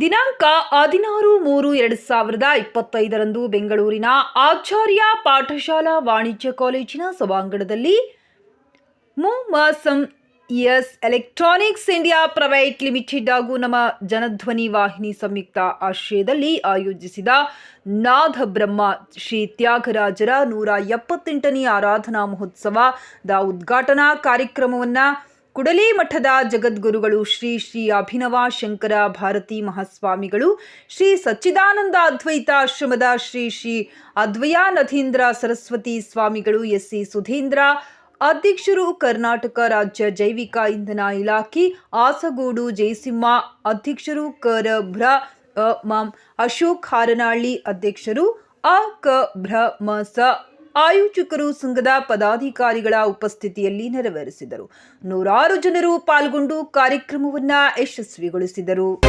ಹದಿನಾರು ಮೂರು ಎರಡು ಸಾವಿರದ ಇಪ್ಪತ್ತೈದರಂದು ಬೆಂಗಳೂರಿನ ಆಚಾರ್ಯ ಪಾಠಶಾಲಾ ವಾಣಿಜ್ಯ ಕಾಲೇಜಿನ ಸಭಾಂಗಣದಲ್ಲಿ ಮುಸಂ S electronics India private limited ಹಾಗೂ ನಮ್ಮ ಜನಧ್ವನಿ ವಾಹಿನಿ ಸಂಯುಕ್ತ ಆಶ್ರಯದಲ್ಲಿ ಆಯೋಜಿಸಿದ ನಾಥ ಬ್ರಹ್ಮ ಶ್ರೀ ತ್ಯಾಗರಾಜರ ನೂರ ಎಪ್ಪತ್ತೆಂಟನೇ ಆರಾಧನಾ ಮಹೋತ್ಸವದ ಉದ್ಘಾಟನಾ ಕಾರ್ಯಕ್ರಮವನ್ನು ಕುಡಲಿ ಮಠದ ಜಗದ್ಗುರುಗಳು ಶ್ರೀ ಶ್ರೀ ಅಭಿನವ ಶಂಕರ ಭಾರತಿ ಮಹಾಸ್ವಾಮಿಗಳು, ಶ್ರೀ ಸಚ್ಚಿದಾನಂದ ಅದ್ವೈತ ಆಶ್ರಮದ ಶ್ರೀ ಶ್ರೀ ಅದ್ವಯಾನಧೀಂದ್ರ ಸರಸ್ವತಿ ಸ್ವಾಮಿಗಳು ಎಸ್ ಸಿ ಸುಧೀಂದ್ರ, ಅಧ್ಯಕ್ಷರು ಕರ್ನಾಟಕ ರಾಜ್ಯ ಜೈವಿಕ ಇಂಧನ ಇಲಾಖೆ ಆಸಗೋಡು ಜಯಸಿಂಹ, ಅಧ್ಯಕ್ಷರು ಕರ ಭ್ರ ಅ ಮಂ ಅಶೋಕ್ ಹಾರನಹಳ್ಳಿ ಅಧ್ಯಕ್ಷರು, ಅ, ಕ, ಭ್ರ, ಮ, ಸ ಆಯೋಜಕರು ಸಂಘದ ಪದಾಧಿಕಾರಿಗಳ ಉಪಸ್ಥಿತಿಯಲ್ಲಿ ನೆರವೇರಿಸಿದರು. ನೂರಾರು ಜನರು ಪಾಲ್ಗೊಂಡು ಕಾರ್ಯಕ್ರಮವನ್ನು ಯಶಸ್ವಿಗೊಳಿಸಿದರು.